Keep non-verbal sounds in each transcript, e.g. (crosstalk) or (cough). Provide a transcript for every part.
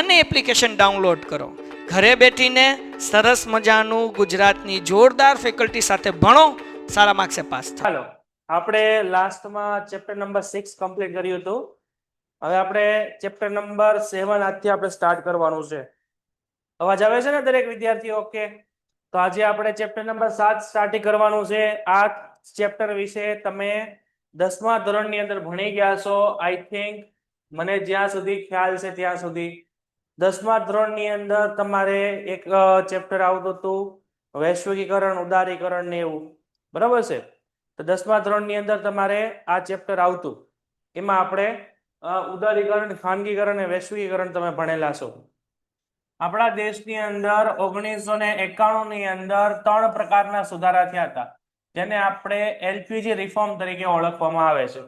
અને application download કરો. ઘરે બેઠીને સરસ મજાનું ગુજરાતની જોરદાર ફેકલ્ટી સાથે ભણો, સારા માર્ક્સે પાસ થાલો આપણે લાસ્ટમાં ચેપ્ટર નંબર સિક્સ કમ્પ્લીટ કર્યું હતું. હવે આપણે ચેપ્ટર નંબર સેવન આજથી આપણે સ્ટાર્ટ કરવાનું છે. અવાજ આવે છે ને દરેક વિદ્યાર્થી ઓકે તો આજે આપણે ચેપ્ટર નંબર સાત સ્ટાર્ટિંગ કરવાનું છે. આ ચેપ્ટર વિશે તમે દસમા ધોરણની અંદર ભણી ગયા છો. આઈ થિંક મને જ્યાં સુધી ખ્યાલ છે ત્યાં સુધી દસમા ધોરણની અંદર તમારે એક ચેપ્ટર આવતું હતું, વૈશ્વિકીકરણ, ઉદારીકરણ ને એવું. બરાબર છે? તો દસમા ધોરણની અંદર તમારે આ ચેપ્ટર આવતું. એમાં આપણે ઉદારીકરણ, ખાનગીકરણ અને વૈશ્વિકીકરણ તમે ભણેલા છો. આપણા દેશની અંદર ઓગણીસો ને એકાણું ની અંદર ત્રણ પ્રકારના સુધારા થયા હતા, જેને આપણે એલપીજી રિફોર્મ તરીકે ઓળખવામાં આવે છે.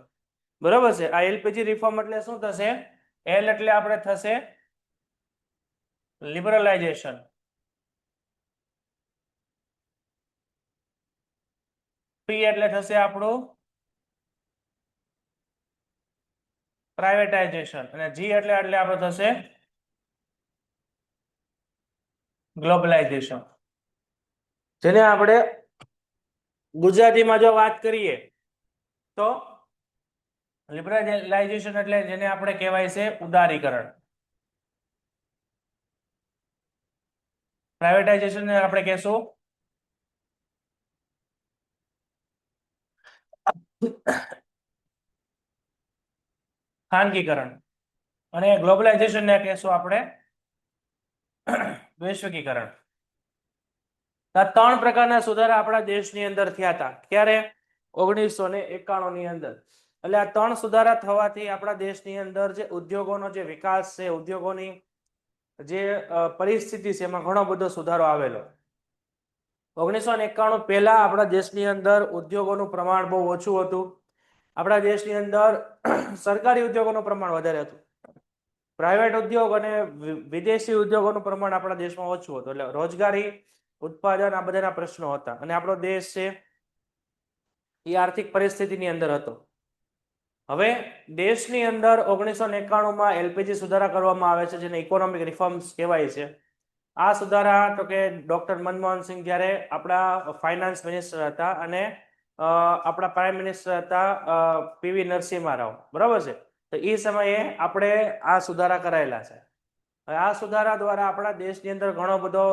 બરોબર છે? આ એલપીજી રિફોર્મ એટલે શું થશે? એલ એટલે આપણે થશે લિબરલાઇઝેશન પી એટલે થશે આપણું પ્રાઇવેટાઇઝેશન અને જી એટલે એટલે આપણું થશે ગ્લોબલાઇઝેશન જેને આપણે ગુજરાતીમાં જો વાત કરીએ, તો લિબરલાઇઝેશન એટલે જેને આપણે કહેવાય છે ઉદારીકરણ. પ્રાઇવેટાઇઝેશન આપણે કહેશું? ખાનગીકરણ. અને ગ્લોબલાઇઝેશન ને કહેશું આપણે? વૈશ્વિકીકરણ. ત્રણ પ્રકારના સુધારા આપણા દેશની અંદર થયા હતા. ક્યારે? ઓગણીસો ને એકાણું ની અંદર. એટલે આ ત્રણ સુધારા થવાથી આપણા દેશની અંદર જે ઉદ્યોગોનો જે વિકાસ છે, ઉદ્યોગોની જે પરિસ્થિતિ છે એમાં ઘણો બધો સુધારો આવેલો. ઓગણીસો એકાણું પહેલા આપણા દેશની અંદર ઉદ્યોગોનું પ્રમાણ બહુ ઓછું હતું. આપણા દેશની અંદર સરકારી ઉદ્યોગોનું પ્રમાણ વધારે હતું. પ્રાઇવેટ ઉદ્યોગ અને વિદેશી ઉદ્યોગોનું પ્રમાણ આપણા દેશમાં ઓછું હતું. એટલે રોજગારી, ઉત્પાદન આ બધાના પ્રશ્નો હતા. અને આપણો દેશ છે એ આર્થિક પરિસ્થિતિની અંદર હતો. હવે દેશની અંદર ઓગણીસો એકાણુંમાં એલપીજી સુધારા કરવામાં આવે છે, જેને ઇકોનોમિક રિફોર્મ્સ કહેવાય છે. આ સુધારા, તો કે ડોક્ટર મનમોહન સિંહ જ્યારે આપણા ફાઇનાન્સ મિનિસ્ટર હતા અને આપણા પ્રાઇમ મિનિસ્ટર હતા પીવી નરસિંહા રાવ બરાબર છે? તો એ સમયે આપણે આ સુધારા કરાયેલા છે. આ સુધારા દ્વારા આપણા દેશની અંદર ઘણો બધો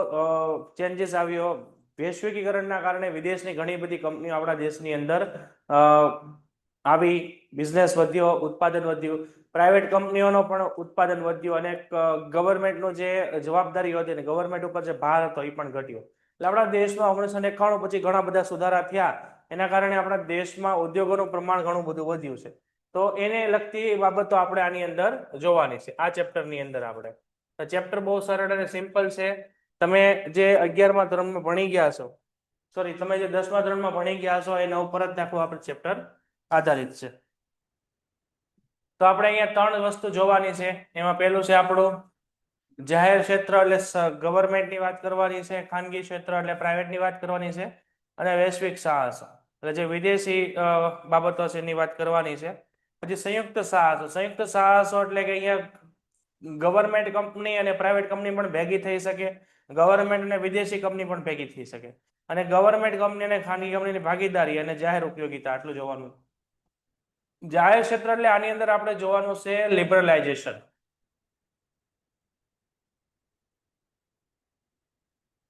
ચેન્જીસ આવ્યો. વૈશ્વિકીકરણના કારણે વિદેશની ઘણી બધી કંપનીઓ આપણા દેશની અંદર આવી બિઝનેસ વધ્યો, ઉત્પાદન વધ્યું. પ્રાઇવેટ કંપનીઓનો પણ ઉત્પાદન વધ્યું અને ગવર્મેન્ટનું જે જવાબદારી હતી અને ગવર્મેન્ટ ઉપર જે ભાર હતો એ પણ ઘટ્યો. એટલે આપણા દેશમાં ઓગણીસો એકાણું પછી ઘણા બધા સુધારા થયા. એના કારણે આપણા દેશમાં ઉદ્યોગોનું પ્રમાણ ઘણું બધું વધ્યું છે. તો એને લગતી બાબતો આપણે આની અંદર જોવાની છે. આ ચેપ્ટરની અંદર આપણે. તો ચેપ્ટર બહુ સરળ અને સિમ્પલ છે. તમે જે અગિયારમા ધોરણમાં ભણી ગયા છો સોરી તમે જે દસમા ધોરણમાં ભણી ગયા છો, એના ઉપર જ આખું આપણે ચેપ્ટર આધારિત છે. તો આપણે અહીંયા ત્રણ વસ્તુ જોવાની છે. એમાં પહેલું છે આપણું જાહેર ક્ષેત્ર એટલે ગવર્મેન્ટની વાત કરવાની છે, ખાનગી ક્ષેત્ર એટલે પ્રાઇવેટની વાત કરવાની છે અને વૈશ્વિક સાહસ. એટલે જે વિદેશી બાબતો છે એની વાત કરવાની છે. પછી સંયુક્ત સાહસો. સંયુક્ત સાહસો એટલે કે અહીંયા ગવર્મેન્ટ કંપની અને પ્રાઇવેટ કંપની પણ ભેગી થઈ શકે. ગવર્મેન્ટ અને વિદેશી કંપની પણ ભેગી થઈ શકે. અને ગવર્મેન્ટ કંપની અને ખાનગી કંપનીની ભાગીદારી અને જાહેર ઉપયોગિતા આટલું જોવાનું જાહેર ક્ષેત્ર એટલે આની અંદર આપણે જોવાનું છે લિબરલાઇઝેશન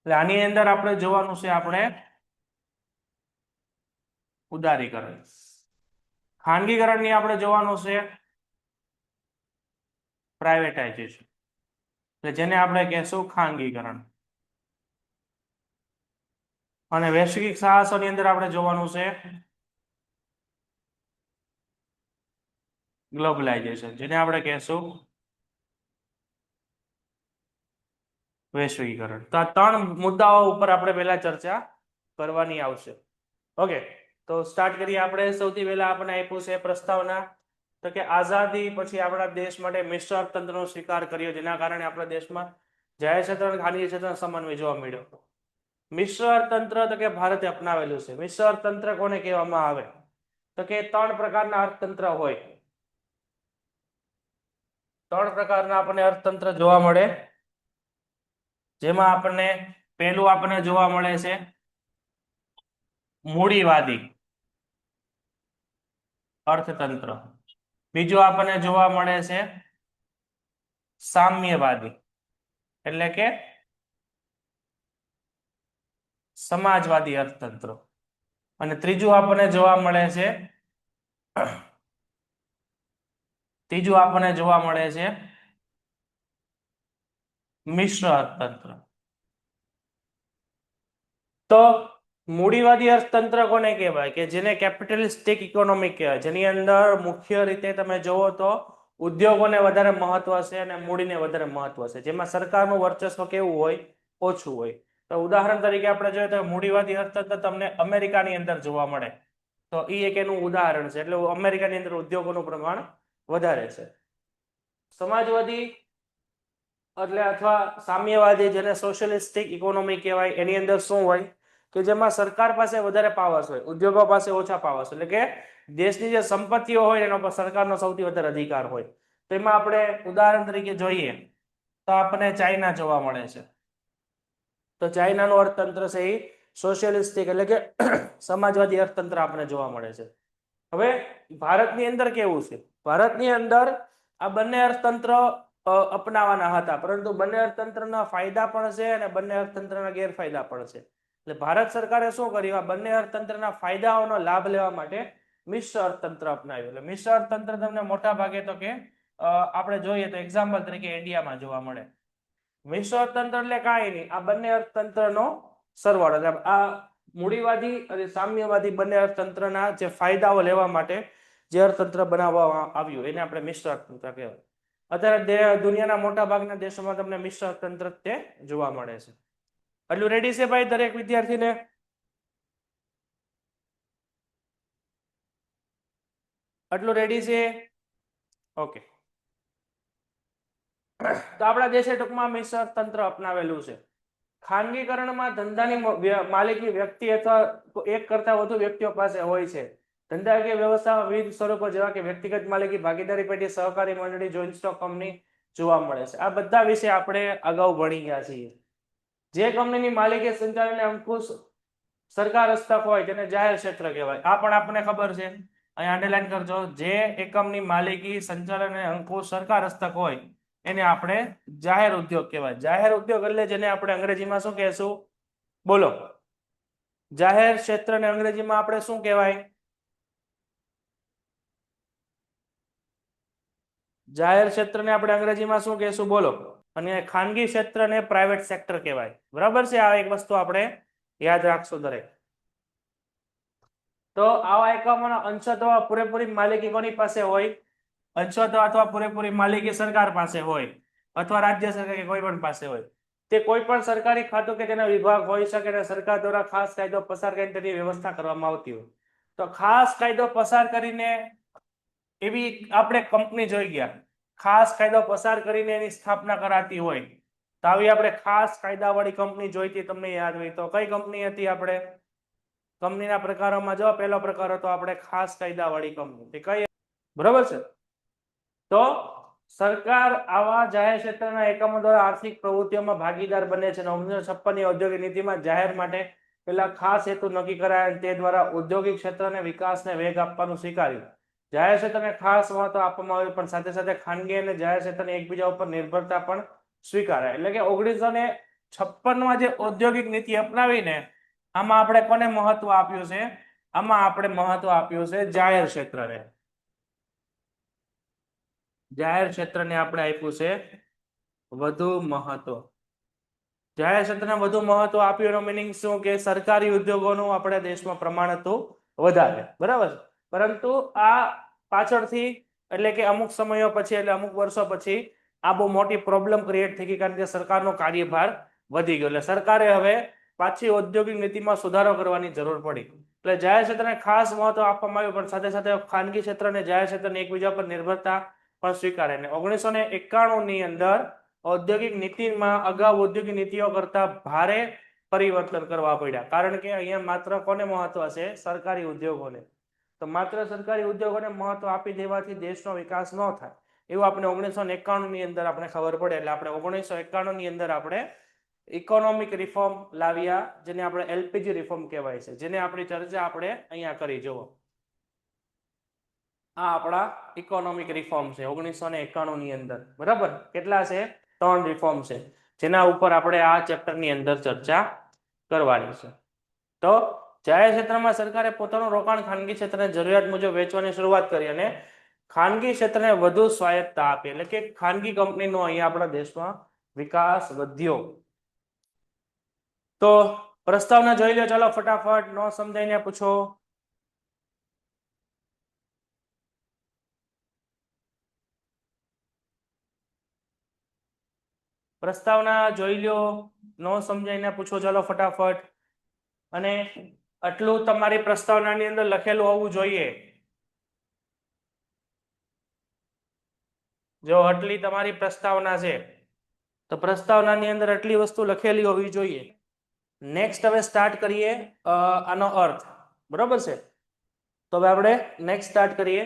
એટલે આની અંદર આપણે જોવાનું છે આપણે ઉદારીકરણ. ખાનગીકરણની આપણે જોવાનું છે પ્રાઇવેટાઇઝેશન એટલે જેને આપણે કહેશું ખાનગીકરણ. અને વૈશ્વિક સાહસોની અંદર આપણે જોવાનું છે ગ્લોબલાઇઝેશન જેને આપણે કહેશું વૈશ્વિકરણ તો આ ત્રણ મુદ્દાઓ ઉપર આપણે પહેલા ચર્ચા કરવાની આવશે. ઓકે, તો સ્ટાર્ટ કરીએ આપણે. સૌથી પહેલા આપણે આપ્યું છે પ્રસ્તાવના. તો કે આઝાદી પછી આપણા દેશ માટે મિશ્ર અર્થતંત્રનો સ્વીકાર કર્યો. જેના કારણે આપણા દેશમાં જાહેર ક્ષેત્ર અને ખાનગી ક્ષેત્રનો સમન્વય જોવા મળ્યો. મિશ્ર અર્થતંત્ર તો કે ભારતે અપનાવેલું છે. મિશ્ર અર્થતંત્ર કોને કહેવામાં આવે? તો કે ત્રણ પ્રકારના અર્થતંત્ર હોય. ત્રણ પ્રકારના આપણને અર્થતંત્ર જોવા મળે. જેમાં આપણને પહેલું આપણને જોવા મળે છે મૂડીવાદી અર્થતંત્ર. બીજું આપણને જોવા મળે છે સામ્યવાદી, એટલે કે સમાજવાદી અર્થતંત્ર. અને ત્રીજું આપણને જોવા મળે છે ત્રીજું આપણને જોવા મળે છે મિશ્ર અર્થતંત્ર. તો મૂડીવાદી અર્થતંત્ર કોને કહેવાય? કે જેને કેપિટલિસ્ટિક ઇકોનોમી કહેવાય. જેની અંદર મુખ્ય રીતે તમે જોવો તો ઉદ્યોગોને વધારે મહત્વ છે અને મૂડીને વધારે મહત્વ છે. જેમાં સરકારનું વર્ચસ્વ કેવું હોય? ઓછું હોય. તો ઉદાહરણ તરીકે આપણે જોઈએ તો મૂડીવાદી અર્થતંત્ર તમને અમેરિકાની અંદર જોવા મળે. તો એ એક એનું ઉદાહરણ છે. એટલે અમેરિકાની અંદર ઉદ્યોગોનું પ્રમાણ વધારે છે. સમાજવાદી એટલે અથવા સામ્યવાદી જેને સોશિયલિસ્ટિક ઇકોનોમી કહેવાય, એની અંદર શું હોય? કે જેમાં સરકાર પાસે વધારે પાવર્સ હોય, ઉદ્યોગો પાસે ઓછા પાવર્સ એટલે કે દેશની જે સંપત્તિઓ હોય, એના પર સરકારનો સૌથી વધારે અધિકાર હોય. તો એમાં આપણે ઉદાહરણ તરીકે જોઈએ, તો આપણને ચાઇના જોવા મળે છે. તો ચાઇનાનું અર્થતંત્ર છે એ સોશિયલિસ્ટિક એટલે કે (clears throat) સમાજવાદી અર્થતંત્ર આપણને જોવા મળે છે. હવે ભારતની અંદર કેવું છે? ભારતની અંદર આ બંને અર્થતંત્ર અપનાવાના હતા. પરંતુ બંને અર્થતંત્રના ફાયદા પણ છે અને બંને અર્થતંત્રના ગેરફાયદા પણ છે. એટલે ભારત સરકારે શું કર્યું? આ બંને અર્થતંત્રના ફાયદાઓનો લાભ લેવા માટે મિશ્ર અર્થતંત્ર અપનાવ્યું. એટલે મિશ્ર અર્થતંત્ર તમને મોટા ભાગે તો કે આપણે જોઈએ તો એક્ઝામ્પલ તરીકે ઇન્ડિયામાં જોવા મળે. મિશ્ર અર્થતંત્ર એટલે કાંઈ નહીં. આ બંને અર્થતંત્રનો સરવાળો. એટલે આ મૂડીવાદી અને સામ્યવાદી બંને અર્થતંત્રના જે ફાયદાઓ લેવા માટે જે અર્થતંત્ર બનાવવામાં આવ્યું. એને આપણે મિશ્ર અર્થતંત્ર કહેવાય. અત્યારે દુનિયાના મોટા ભાગના દેશોમાં તમને મિશ્ર અર્થતંત્ર તે જોવા મળે છે. એટલું રેડી છે ભાઈ દરેક વિદ્યાર્થીને? આટલું રેડી છે? ઓકે. તો આપણા દેશે ટૂંકમાં મિશ્ર તંત્ર અપનાવેલું છે. ખાનગીકરણમાં ધંધાની માલિકી વ્યક્તિ અથવા એક કરતા વધુ વ્યક્તિઓ પાસે હોય છે. ધંધાકીય વ્યવસ્થામાં વિવિધ સ્વરૂપો જેવા કે વ્યક્તિગત માલિકી, ભાગીદારી પેટી સહકારી મંડળી જોઈન્ટ સ્ટોક કંપની જોવા મળે છે. આ બધા વિશે આપણે અગાઉ ભણી ગયા છીએ. જે કંપનીની માલિકી સંચાલનને અંકુશ સરકાર હસ્તક હોય તેને જાહેર ક્ષેત્ર કહેવાય. આ પણ આપણને ખબર છે. અહીં અંડરલાઈન કરજો. જે એકમની માલિકી સંચાલન અને અંકુશ સરકાર હસ્તક હોય એને આપણે જાહેર ઉદ્યોગ કહેવાય. જાહેર ઉદ્યોગ એટલે જેને આપણે અંગ્રેજીમાં શું કહેશું? બોલો. જાહેર ક્ષેત્રને અંગ્રેજીમાં આપણે શું કહેવાય? જાહેર ક્ષેત્રને આપણે અંગ્રેજીમાં શું કહેશું? બોલો. અને ખાનગી ક્ષેત્રને પ્રાઇવેટ સેક્ટર કહેવાય. બરાબર છે? આ એક વસ્તુ આપણે યાદ રાખશું દરેક. તો આવા એકમોનો અંશતઃ પૂરેપૂરી માલિકી કોની પાસે હોય? અંશતઃ અથવા પૂરેપૂરી માલિકી સરકાર પાસે હોય? અથવા રાજ્ય સરકાર કે કોઈ પણ પાસે હોય? તે કોઈ પણ સરકારી ખાતું કે તેના વિભાગ હોઈ શકે અને સરકાર દ્વારા ખાસ કાયદો પસાર કરીને તેની વ્યવસ્થા કરવામાં આવતી હોય. તો ખાસ કાયદો પસાર કરીને એવી આપણે કંપની જોઈ ગયા. ખાસ કાયદો પસાર કરીને એની સ્થાપના કરાતી હોય. તો આવી આપણે ખાસ કાયદાવાળી કંપની જોઈતી તમને યાદ હોય તો કઈ કંપની હતી આપણે? કંપનીના પ્રકારોમાં જો પહેલો પ્રકાર હતો આપણે ખાસ કાયદાવાળી કંપની. કઈ બરોબર છે? તો સરકાર આવા જાહેર ક્ષેત્રના એકમો દ્વારા આર્થિક પ્રવૃત્તિઓમાં ભાગીદાર બને છે ઓગણીસો ઓગણીસો છપ્પનની ઔદ્યોગિક નીતિમાં જાહેર માટે પેલા ખાસ હેતુ નક્કી કરાયા તે દ્વારા ઔદ્યોગિક ક્ષેત્રને વિકાસને વેગ આપવાનું સ્વીકાર્યું. જાહેર ક્ષેત્રને ખાસ મહત્વ આપવામાં આવ્યું, પણ સાથે સાથે ખાનગી અને જાહેર ક્ષેત્રની એકબીજા ઉપર નિર્ભરતા પણ સ્વીકારાય. એટલે કે ઓગણીસો ને છપ્પનમાં જે ઔદ્યોગિક નીતિ અપનાવીને, આમાં આપણે કોને મહત્વ આપ્યું છે? આમાં આપણે મહત્વ આપ્યું છે જાહેર ક્ષેત્રને. જાહેર ક્ષેત્રને આપણે આપ્યું છે વધુ મહત્વ. જાહેર ક્ષેત્રને વધુ મહત્વ આપ્યું એનો મિનિંગ શું? કે સરકારી ઉદ્યોગોનું આપણે દેશમાં પ્રમાણ હતું વધારે. બરાબર પરંતુ આ પાછળથી, એટલે કે અમુક સમયો પછી, એટલે અમુક વર્ષો પછી, આ બહુ મોટી પ્રોબ્લેમ ક્રિએટ થઈ ગઈ કારણ કે સરકારનો કાર્યભાર વધી ગયો. એટલે સરકારે હવે પાછી ઔદ્યોગિક નીતિમાં સુધારો કરવાની જરૂર પડી. એટલે જાહેર ક્ષેત્રને ખાસ મહત્વ આપવામાં આવ્યું, પણ સાથે સાથે ખાનગી ક્ષેત્ર અને જાહેર ક્ષેત્રને એકબીજા પર નિર્ભરતા પણ સ્વીકારે. અને ઓગણીસો ને એકાણુંની અંદર ઔદ્યોગિક નીતિમાં અગાઉ ઔદ્યોગિક નીતિઓ કરતા ભારે પરિવર્તન કરવા પડ્યા. કારણ કે અહીંયા માત્ર કોને મહત્વ છે સરકારી ઉદ્યોગોને. તો માત્ર સરકારી ઉદ્યોગોને મહત્વ આપી દેવાથી દેશનો વિકાસ ન થાય. એવું આપણે ઓગણીસો ને એકાણું ની અંદર આપણે ખબર પડે, એટલે આપણે ઓગણીસો એકાણું ની અંદર આપણે ઇકોનોમિક રિફોર્મ લાવ્યા, જેને આપણે એલપીજી રિફોર્મ કહેવાય છે. જેને આપણી ચર્ચા આપણે અહીંયા કરી. જુઓ. આ આપણા ઇકોનોમિક રિફોર્મ છે, ઓગણીસો ને એકાણું ની અંદર. બરાબર? કેટલા છે? ત્રણ રિફોર્મ છે. જેના ઉપર આપણે આ ચેપ્ટરની અંદર ચર્ચા કરવાની છે. તો જાહેર ક્ષેત્રમાં સરકારે પોતાનું રોકાણ ખાનગી ક્ષેત્રને જરૂરિયાત મુજબ વેચવાની શરૂઆત કરી અને ખાનગી ક્ષેત્રને વધુ સ્વાયત્તતા આપી. એટલે કે ખાનગી કંપનીનો અહીંયા આપણા દેશમાં વિકાસ વધ્યો. તો પ્રસ્તાવના જોઈ લો. ચાલો ફટાફટ ન સમજાઈને પૂછો. પ્રસ્તાવના જોઈ લો. ન સમજાઈને પૂછો. ચાલો ફટાફટ. અને આટલું તમારી પ્રસ્તાવનાની અંદર લખેલું હોવું જોઈએ. જો આટલી તમારી પ્રસ્તાવના છે, તો પ્રસ્તાવનાની અંદર આટલી વસ્તુ લખેલી હોવી જોઈએ. નેક્સ્ટ હવે સ્ટાર્ટ કરીએ આનો અર્થ. બરોબર છે? તો હવે આપણે નેક્સ્ટ સ્ટાર્ટ કરીએ.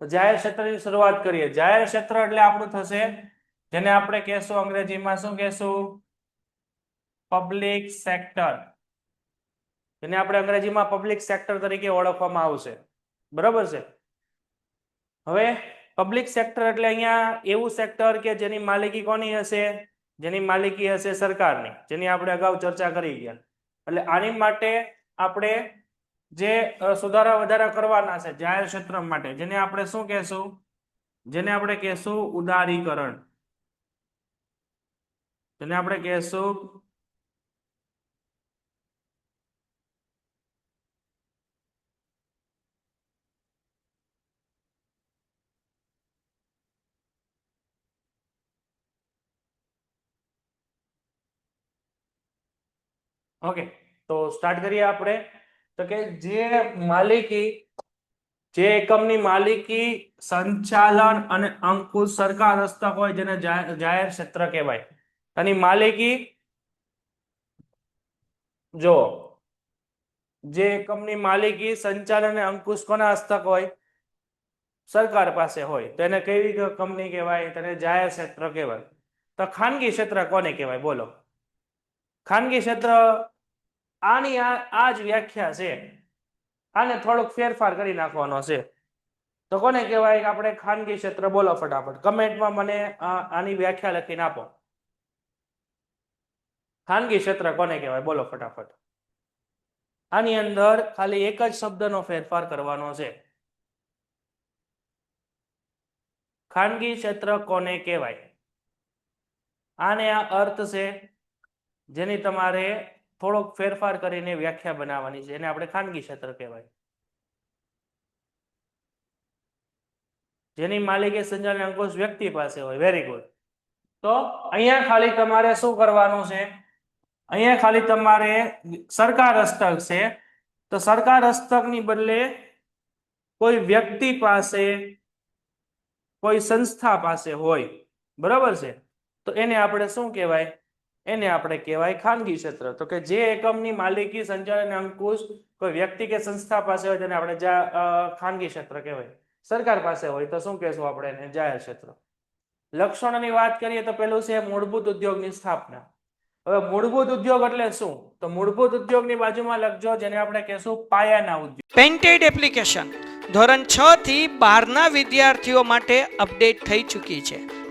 જાહેર ક્ષેત્રની શરૂઆત કરીએ. જાહેર ક્ષેત્ર એટલે આપણું થશે, જેને આપણે કહેશું અંગ્રેજીમાં શું કહેશું? પબ્લિક સેક્ટર જેને આપણે અંગ્રેજીમાં પબ્લિક સેક્ટર તરીકે ઓળખવામાં આવશે. બરોબર છે? હવે પબ્લિક સેક્ટર એટલે અહીંયા એવું સેક્ટર કે જેની માલિકી કોની હશે? જેની માલિકી હશે સરકારની, જેની આપણે અગાઉ ચર્ચા કરી ગયા. એટલે આની માટે આપણે જે સુધારા વધારા કરવાના છે, જાહેર ક્ષેત્ર માટે, જેને આપણે શું કહેશું? જેને આપણે કહેશું ઉદારીકરણ. જેને આપણે કહેશું ઓકે તો સ્ટાર્ટ કરીએ આપણે. તો કે જે માલિકી, જે એકમની માલિકી સંચાલન અને અંકુશ સરકાર હસ્તક હોય જેને જાહેર ક્ષેત્ર કહેવાય. એની માલિકી, જો, જે એકમની માલિકી સંચાલન અને અંકુશ કોના હસ્તક હોય? સરકાર પાસે હોય. તો એને કેવી કંપની કહેવાય? તેને જાહેર ક્ષેત્ર કહેવાય. તો ખાનગી ક્ષેત્ર કોને કહેવાય? બોલો. ખાનગી ક્ષેત્ર આની આ જ વ્યાખ્યા છે. આને થોડોક ફેરફાર કરી નાખવાનો છે. તો કોને કહેવાય કે આપણે ખાનગી ક્ષેત્ર બોલો ફટાફટ. કમેન્ટમાં મને આની વ્યાખ્યા લખીને આપો. ખાનગી ક્ષેત્ર કોને કહેવાય? બોલો ફટાફટ. આની અંદર ખાલી એક જ શબ્દનો ફેરફાર કરવાનો છે. ખાનગી ક્ષેત્ર કોને કહેવાય? આને આ અર્થ છે, જેની તમારે થોડોક ફેરફાર કરીને વ્યાખ્યા બનાવવાની છે, એને આપણે ખાનગી ક્ષેત્ર કહેવાય. જેની માલિકી સંચાલન અંકુશ વ્યક્તિ પાસે હોય વેરી ગુડ તો અહીંયા ખાલી તમારે શું કરવાનું છે? અહીંયા ખાલી તમારે સરકાર હસ્તક છે. તો સરકાર હસ્તકની બદલે કોઈ વ્યક્તિ પાસે, કોઈ સંસ્થા પાસે હોય, બરોબર છે? તો એને આપણે શું કહેવાય? એને આપણે કહેવાય ખાનગી ક્ષેત્ર. તો કે જે એકમની માલિકી, સંચાલન અંકુશ કોઈ વ્યક્તિ કે સંસ્થા પાસે હોય તેને આપણે ખાનગી ક્ષેત્ર કહેવાય. સરકાર પાસે હોય તો શું કહેશું આપણે એને? જાહેર ક્ષેત્ર. લક્ષણોની વાત કરીએ તો પેલું છે મૂળભૂત ઉદ્યોગની સ્થાપના. હવે મૂળભૂત ઉદ્યોગ એટલે શું? તો મૂળભૂત ઉદ્યોગની બાજુમાં લખજો જેને આપણે કહેશું પાયાના ઉદ્યોગ. પેન્ટેડ એપ્લિકેશન ધોરણ છ થી બારના વિદ્યાર્થીઓ માટે અપડેટ થઈ ચૂકી છે.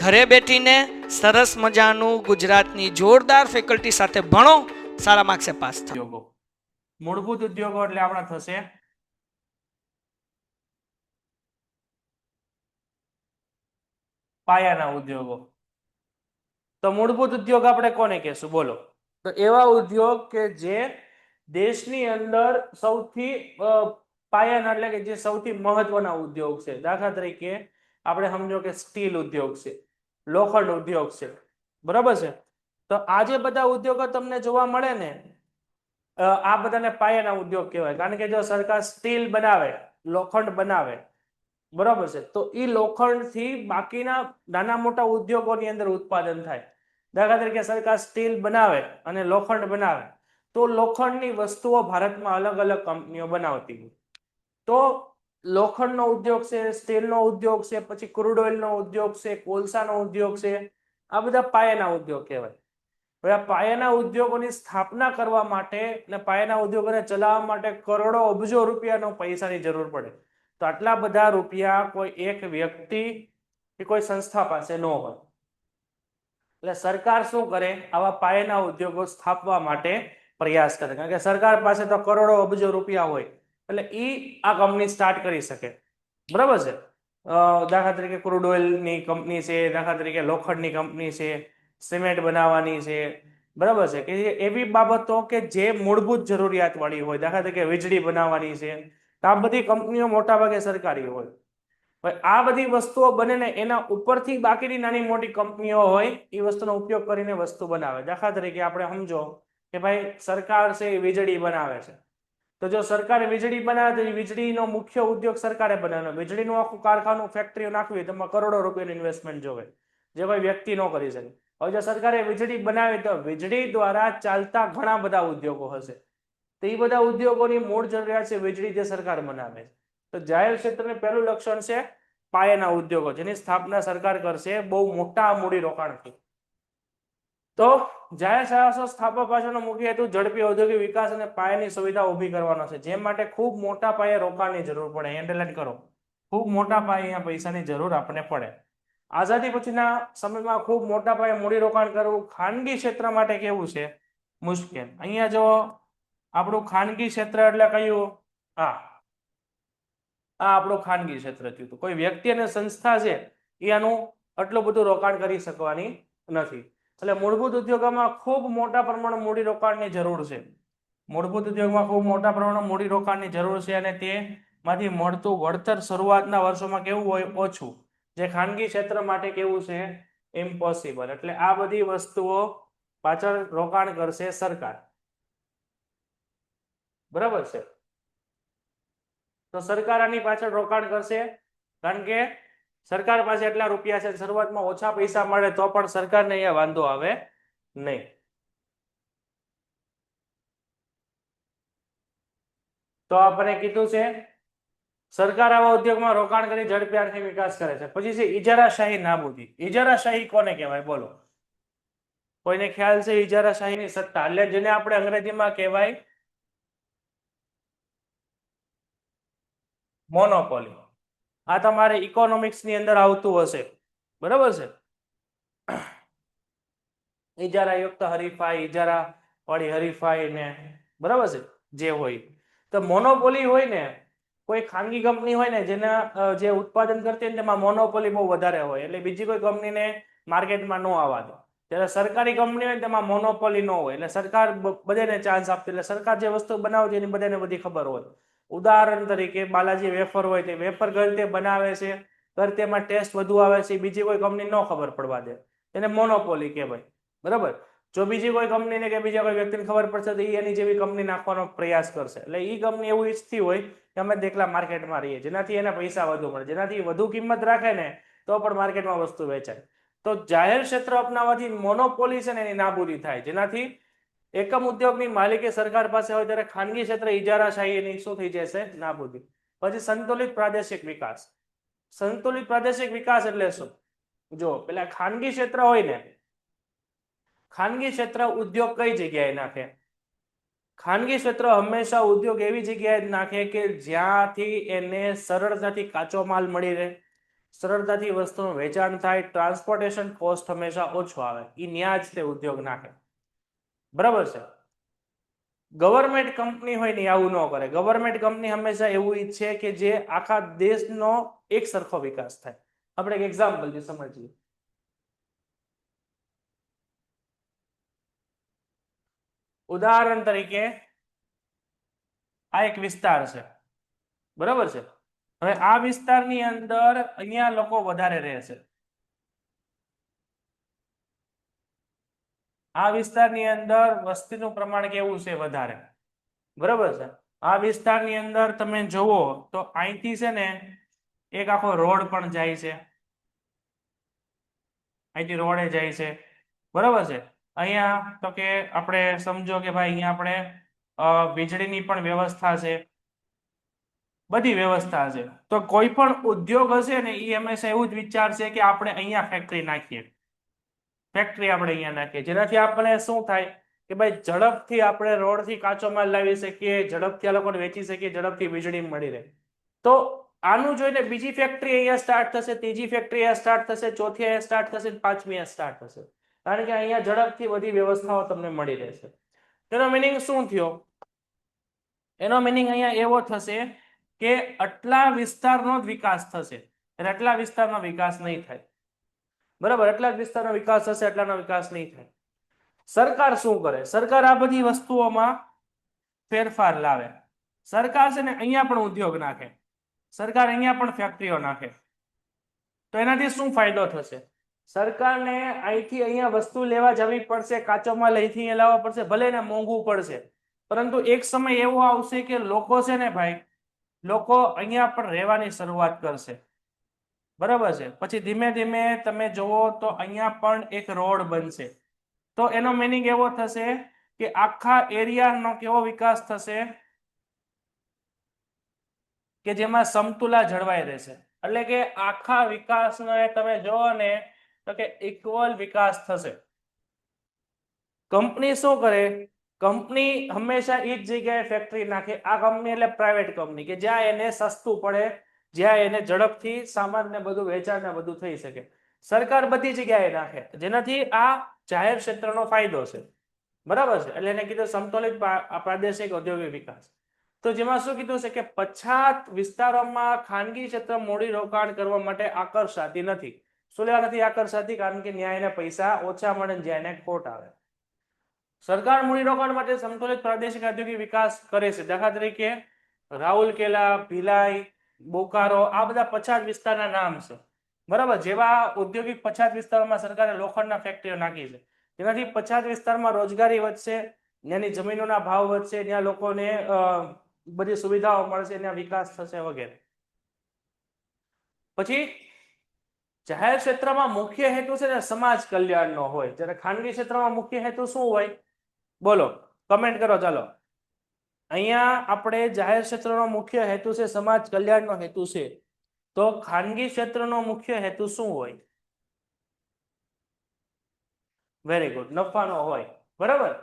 ઘરે બેઠીને સરસ મજાનું ગુજરાતની જોરદાર ફેકલ્ટી સાથે ભણો, સારા માર્ક્સે પાસ થાય મૂળભૂત ઉદ્યોગો એટલે આપણા થશે પાયાના ઉદ્યોગો. તો મૂળભૂત ઉદ્યોગ આપણે કોને કહેશું? બોલો. તો એવા ઉદ્યોગ કે જે દેશની અંદર સૌથી પાયાના એટલે કે જે સૌથી મહત્વના ઉદ્યોગ છે. દાખલા તરીકે આપણે સમજો કે સ્ટીલ ઉદ્યોગ છે. લોખંડ ઉદ્યોગ છે. બરાબર છે? તો આ જે બધા ઉદ્યોગો તમને જોવા મળે ને આ બધાને પાયાના ઉદ્યોગ કહેવાય. કારણ કે જો સરકાર સ્ટીલ બનાવે, લોખંડ બનાવે, બરાબર છે? તો એ લોખંડથી બાકીના નાના મોટા ઉદ્યોગોની અંદર ઉત્પાદન થાય. દાખલા તરીકે સરકાર સ્ટીલ બનાવે અને લોખંડ બનાવે, તો લોખંડની વસ્તુઓ ભારતમાં અલગ અલગ કંપનીઓ બનાવતી હોય. તો લોખંડનો ઉદ્યોગ છે, સ્ટીલનો ઉદ્યોગ છે, પછી ક્રૂડ ઓઇલનો ઉદ્યોગ છે, કોલસાનો ઉદ્યોગ છે, આ બધા પાયાના ઉદ્યોગ કહેવાય. હવે આ પાયાના ઉદ્યોગોની સ્થાપના કરવા માટે અને પાયાના ઉદ્યોગોને ચલાવવા માટે કરોડો, અબજો રૂપિયાનો પૈસાની જરૂર પડે. તો આટલા બધા રૂપિયા કોઈ એક વ્યક્તિ કે કોઈ સંસ્થા પાસે ન હોય. એટલે સરકાર શું કરે? આવા પાયાના ઉદ્યોગો સ્થાપવા માટે પ્રયાસ કરે. કારણ કે સરકાર પાસે તો કરોડો, અબજો રૂપિયા હોય. એટલે ઈ આ કંપની સ્ટાર્ટ કરી શકે. બરાબર છે? દાખલા તરીકે ક્રૂડ ઓઇલની કંપની છે, દાખલા તરીકે લોખંડની કંપની છે સિમેન્ટ બનાવવાની છે. બરાબર છે? કે એવી બાબતો કે જે મૂળભૂત જરૂરિયાત વાળી હોય. દાખલા તરીકે વીજળી બનાવવાની છે. તો આ બધી કંપનીઓ મોટાભાગે સરકારી હોય. આ બધી વસ્તુઓ બને ને એના ઉપરથી બાકીની નાની મોટી કંપનીઓ હોય એ વસ્તુનો ઉપયોગ કરીને વસ્તુ બનાવે. દાખલા તરીકે આપણે સમજો કે ભાઈ સરકાર છે એ વીજળી બનાવે છે. તો જો સરકારે વીજળી બનાવે તો વીજળીનો મુખ્ય ઉદ્યોગ સરકારે બનાવ્યો વીજળીનું આખું કારખાનું ફેક્ટરીઓ નાખવી હોય તો કરોડો રૂપિયાનું ઇન્વેસ્ટમેન્ટ જોવે. જે કોઈ વ્યક્તિ ન કરી શકે. હવે જો સરકારે વીજળી બનાવી તો વીજળી દ્વારા ચાલતા ઘણા બધા ઉદ્યોગો હશે. તો એ બધા ઉદ્યોગોની મૂળ જરૂરિયાત છે વીજળી જે સરકાર બનાવે છે. તો જાહેર ક્ષેત્રનું પહેલું લક્ષણ છે પાયાના ઉદ્યોગો, જેની સ્થાપના સરકાર કરશે બહુ મોટા મૂડી રોકાણથી તો જાહેર સાહસો સ્થાપવા પાછળનો મુખ્ય હેતુ ઝડપી ઔદ્યોગિક વિકાસ અને પાયાની સુવિધા ઊભી કરવાનો છે. જે માટે ખૂબ મોટા પાયે રોકાણની જરૂર પડે. હેન્ડલાઇન કરો. ખૂબ મોટા પાયે અહીંયા પૈસાની જરૂર આપણને પડે. આઝાદી પછીના સમયમાં ખૂબ મોટા પાયે મૂડી રોકાણ કરવું ખાનગી ક્ષેત્ર માટે કેવું છે? મુશ્કેલ. અહીંયા જો આપણું ખાનગી ક્ષેત્ર એટલે કયું? હા આ આપણું ખાનગી ક્ષેત્ર થયું કોઈ વ્યક્તિ અને સંસ્થા છે એ આટલું બધું રોકાણ કરી શકવાની નથી. એટલે મૂળભૂત ઉદ્યોગોમાં ખૂબ મોટા પ્રમાણમાં મૂડી રોકાણની જરૂર છે. મૂળભૂત ઉદ્યોગમાં ખૂબ મોટા પ્રમાણમાં મૂડી રોકાણની જરૂર છે અને તેમાંથી મળતું વળતર શરૂઆતના વર્ષોમાં કેવું હોય? ઓછું. જે ખાનગી ક્ષેત્ર માટે કેવું છે? ઇમ્પોસિબલ એટલે આ બધી વસ્તુઓ પાછળ રોકાણ કરશે સરકાર. બરાબર છે? તો સરકાર આની પાછળ રોકાણ કરશે. કારણ કે સરકાર પાસે એટલા રૂપિયા છે, શરૂઆતમાં ઓછા પૈસા મળે તો પણ સરકારને અહીંયા વાંધો આવે નહીં. તો આપણે કીધું છે, સરકાર આવા ઉદ્યોગમાં રોકાણ કરી ઝડપી વિકાસ કરે છે. પછી છે ઇજારાશાહી નાબૂદી. ઇજારાશાહી કોને કહેવાય? બોલો. કોઈને ખ્યાલ છે ઇજારાશાહીની સત્તા? એટલે જેને આપણે અંગ્રેજીમાં કહેવાય, મોનોપોલી. આ તમારે ઇકોનોમિક્સની અંદર આવતું હશે. બરાબર છે? ઇજારા યુક્ત હરીફાઈ ઇજારા વાળી હરીફાઈ ને, બરાબર છે? જે હોય. તો મોનોપોલી હોય ને, કોઈ ખાનગી કંપની હોય ને, જેના જે ઉત્પાદન કરતી હોય તેમાં મોનોપોલી બહુ વધારે હોય. એટલે બીજી કોઈ કંપનીને માર્કેટમાં ન આવવા દો. ત્યારે સરકારી કંપની હોય તેમાં મોનોપોલી ન હોય. એટલે સરકાર બધાને ચાન્સ આપતી એટલે સરકાર જે વસ્તુ બનાવતી એની બધાને બધી ખબર હોય. ઉદાહરણ તરીકે બાલાજી વેફર હોય તે વેફર ઘર તે બનાવે છે? ઘર તેમાં ટેસ્ટ વધુ આવે છે? બીજી કોઈ કંપની ન ખબર પડવા દે. એને મોનોપોલી કહેવાય. બરાબર? જો બીજી કોઈ કંપનીને કે બીજા કોઈ વ્યક્તિને ખબર પડશે તો એ એની જેવી કંપની નાખવાનો પ્રયાસ કરશે. એટલે એ કંપની એવું ઈચ્છતી હોય કે અમે દેખલા માર્કેટમાં રહીએ. જેનાથી એને પૈસા વધુ મળે. જેનાથી વધુ કિંમત રાખે ને તો પણ માર્કેટમાં વસ્તુ વેચાય. તો જાહેર ક્ષેત્ર અપનાવવાથી મોનોપોલી છે ને એની નાબૂદી થાય. જેનાથી એકમ ઉદ્યોગની માલિકી સરકાર પાસે હોય ત્યારે ખાનગી ક્ષેત્ર ઇજારાશાહી એની શું થઈ જશે નાબૂદી. પછી સંતુલિત પ્રાદેશિક વિકાસ. સંતુલિત પ્રાદેશિક વિકાસ એટલે શું? જો પેલા ખાનગી ક્ષેત્ર હોય ને ખાનગી ક્ષેત્ર ઉદ્યોગ કઈ જગ્યાએ નાખે? ખાનગી ક્ષેત્ર હંમેશા ઉદ્યોગ એવી જગ્યાએ નાખે કે જ્યાંથી એને સરળતાથી કાચો માલ મળી રહે. સરળતાથી વસ્તુનું વેચાણ થાય, ટ્રાન્સપોર્ટેશન કોસ્ટ હંમેશા ઓછો આવે. એ ન્યાજ તે ઉદ્યોગ નાખે. બરાબર છે? ગવર્મેન્ટ કંપની હોય ને આવું ન કરે. ગવર્મેન્ટ કંપની હંમેશા એવું ઈચ્છે કે જે આખા દેશનો એક સરખો વિકાસ થાય. આપણે એક એક્ઝામ્પલ જે સમજીએ. ઉદાહરણ તરીકે, આ એક વિસ્તાર છે. બરાબર છે? હવે આ વિસ્તારની અંદર અહીંયા લોકો વધારે રહે છે. આ વિસ્તારની અંદર વસ્તીનું પ્રમાણ કેવું છે વધારે? બરાબર છે? આ વિસ્તારની અંદર તમે જુઓ તો અહીંથી છે ને એક આખો રોડ પણ જાય છે. અહીંથી રોડે જાય છે. બરાબર છે? અહીંયા તો કે આપણે સમજો કે ભાઈ અહીંયા આપણે વીજળીની પણ વ્યવસ્થા છે. બધી વ્યવસ્થા છે. તો કોઈ પણ ઉદ્યોગ હશે ને એ હંમેશા એવું જ વિચારશે કે આપણે અહીંયા ફેક્ટરી નાખીએ. ફેક્ટરી આપણે અહીંયા નાખીએ. જેનાથી આપણે શું થાય કે ભાઈ ઝડપથી આપણે રોડથી કાચો માલ લાવી શકીએ, ઝડપથી આ લોકોને વેચી શકીએ, ઝડપથી વીજળી મળી રહે. તો આનું જોઈને બીજી ફેક્ટરી અહીંયા સ્ટાર્ટ થશે, ત્રીજી ફેક્ટરી અહીંયા સ્ટાર્ટ થશે, ચોથી અહીંયા સ્ટાર્ટ થશે પાંચમી અહીંયા સ્ટાર્ટ થશે. કારણ કે અહીંયા ઝડપથી બધી વ્યવસ્થાઓ તમને મળી રહેશે. તેનો મિનિંગ શું થયો? એનો મિનિંગ અહીંયા એવો થશે કે આટલા વિસ્તારનો જ વિકાસ થશે. એટલે આટલા વિસ્તારનો વિકાસ નહીં થાય. બરાબર? એટલા જ વિસ્તારનો વિકાસ થશે એટલાનો વિકાસ નહીં થાય. સરકાર શું કરે? સરકાર આ બધી વસ્તુઓમાં ફેરફાર લાવે. સરકાર છે ને અહીંયા પણ ઉદ્યોગ નાખે. સરકાર અહીંયા પણ ફેક્ટરીઓ નાખે. તો એનાથી શું ફાયદો થશે? સરકારને અહીંથી અહીંયા વસ્તુ લેવા જવી પડશે, કાચો માલ અહીંથી લાવવા પડશે, ભલે ને મોંઘું પડશે. પરંતુ એક સમય એવો આવશે કે લોકો છે ને ભાઈ, લોકો અહીંયા પણ રહેવાની શરૂઆત કરશે. બરાબર છે? પછી ધીમે ધીમે તમે જુઓ તો અહીંયા પણ એક રોડ બનશે. તો એનો મિનિંગ એવો થશે કે આખા એરિયાનો કેવો વિકાસ થશે? કે જેમાં સમતુલા જળવાઈ રહેશે. એટલે કે આખા વિકાસનો તમે જોવો ને તો કે ઇક્વલ વિકાસ થશે. કંપની શું કરે? કંપની હંમેશા એ જ જગ્યાએ ફેક્ટરી નાખે. આ કંપની એટલે પ્રાઇવેટ કંપની કે જ્યાં એને સસ્તું પડે જ્યાં એને ઝડપથી સામાન ને બધું વેચાણ ને બધું થઈ શકે. સરકાર બધી જગ્યાએ નાખે જેનાથી આ જાહેર ક્ષેત્રનો ફાયદો છે. બરાબર છે? એટલે એને કીધું સમતોલિત પ્રાદેશિક ઔદ્યોગિક વિકાસ. તો જેમાં શું કીધું છે કે પછાત વિસ્તારોમાં ખાનગી ક્ષેત્ર મૂડી રોકાણ કરવા માટે આકર્ષાતી નથી. શું લેવા નથી આકર્ષાતી? કારણ કે ન્યાયને પૈસા ઓછા મળે જ્યાં એને ખોટ આવે. સરકાર મૂડી રોકાણ માટે સમતોલિત પ્રાદેશિક ઔદ્યોગિક વિકાસ કરે છે. દાખલા તરીકે રાઉરકેલા ભિલાઈ બોકારો, આ બધા પછાત વિસ્તારના નામ છે. બરાબર? જેવા ઔદ્યોગિક પછાત વિસ્તારોમાં સરકારે લોખંડના ફેક્ટરીઓ નાખી છે. તેનાથી પછાત વિસ્તારમાં રોજગારી વધશે, ત્યાંની જમીનોના ભાવ વધશે, ત્યાં લોકોને બધી સુવિધાઓ મળશે, ત્યાં વિકાસ થશે વગેરે. પછી, જાહેર ક્ષેત્રમાં મુખ્ય હેતુ છે ને સમાજ કલ્યાણનો હોય. જ્યારે ખાનગી ક્ષેત્રમાં મુખ્ય હેતુ શું હોય? બોલો કમેન્ટ કરો, ચાલો. અહીંયા આપણે જાહેર ક્ષેત્રનો મુખ્ય હેતુ છે સમાજ કલ્યાણનો હેતુ છે. તો ખાનગી ક્ષેત્રનો મુખ્ય હેતુ શું હોય? વેરી ગુડ નફાનો હોય. બરાબર?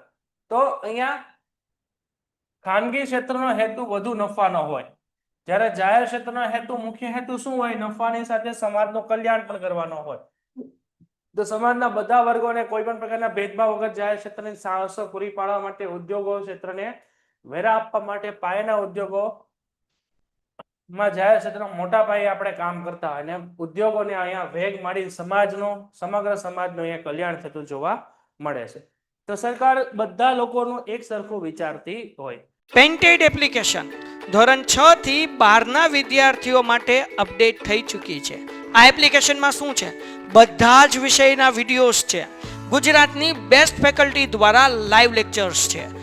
તો અહીંયા ખાનગી ક્ષેત્રનો હેતુ વધુ નફાનો હોય. જ્યારે જાહેર ક્ષેત્રનો હેતુ મુખ્ય હેતુ શું હોય? નફાની સાથે સમાજનું કલ્યાણ પણ કરવાનો હોય. તો સમાજના બધા વર્ગોને કોઈ પણ પ્રકારના ભેદભાવ વગર જાહેર ક્ષેત્રની સાહસો પૂરી પાડવા માટે ઉદ્યોગો ક્ષેત્રને વેરા આપવા માટે પાયાના ઉદ્યોગો માં જાહેર ક્ષેત્રમાં મોટા પાયે આપણે કામ કરતા અને ઉદ્યોગોને અહીંયા વેગ મળી સમાજનું, સમગ્ર સમાજનું અહીંયા કલ્યાણ થતું જોવા મળે છે. તો સરકાર બધા લોકોનું એક સરખું વિચારતી હોય. પેન્ટેડ એપ્લિકેશન ધોરણ છ થી બારના વિદ્યાર્થીઓ માટે અપડેટ થઈ ચૂકી છે. આ એપ્લિકેશનમાં શું છે? બધા જ વિષયના વિડીયોઝ છે. ગુજરાતની બેસ્ટ ફેકલ્ટી દ્વારા લાઈવ લેક્ચર્સ છે.